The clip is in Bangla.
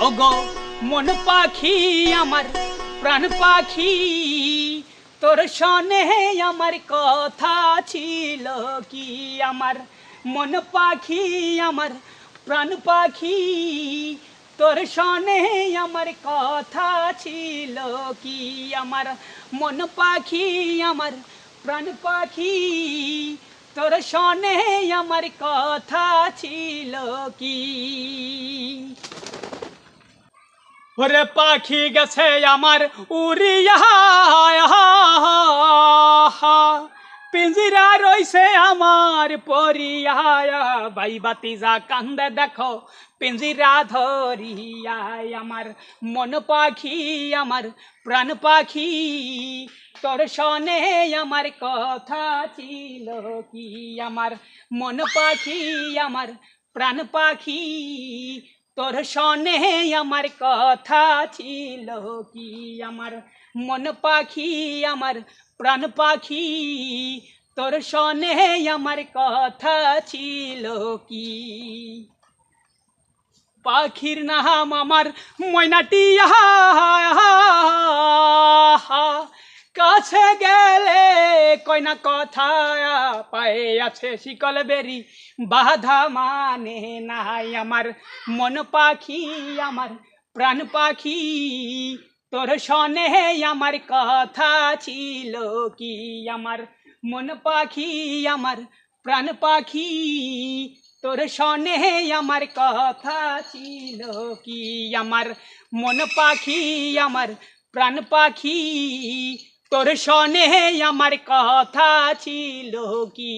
ওগো, মন পাখি আমার, প্রাণ পাখি, তোর সনেহে আমার কথা ছিল কি আমার? মন পাখি আমার, প্রাণ পাখি তোর সনে আমার কথা ছিল কি? আমার মন পাখি, আমার প্রাণ পাখি। তোর সনে আমার কথা ছিল কি? ওরে পাখি গেছে আমার উড়িয়া। পিঞ্জিরা রইছে আমার পরিয়া বাই বাতি যা কান্দে দেখো, পিঞ্জিরা ধরিয়া আমার মন পাখি, আমার প্রাণ পাখি। তোর সনে আমার কথা ছিল কি? আমার মন পাখি, আমার প্রাণ পাখি। তোর সনে আমার কথা ছিল কি? আমার মন পাখি, আমার প্রাণ পাখি। তোর সনে আমার কথা ছিল কি? পাখির নাম আমার ময়নাটিয়া কাছে কয়না কথা পায়ে আছে শিকল বেরি। বাধা মানে নাই আমার মন পাখি, আমার প্রাণ পাখি। তোর সনে আমার কথা ছিল কি? আমার মন পাখি, আমার প্রাণ পাখি। তোর সনে আমার কথা ছিল কি? আমার মন পাখি, আমার প্রাণ পাখি। তোর সনে আমার কথা ছিল কি?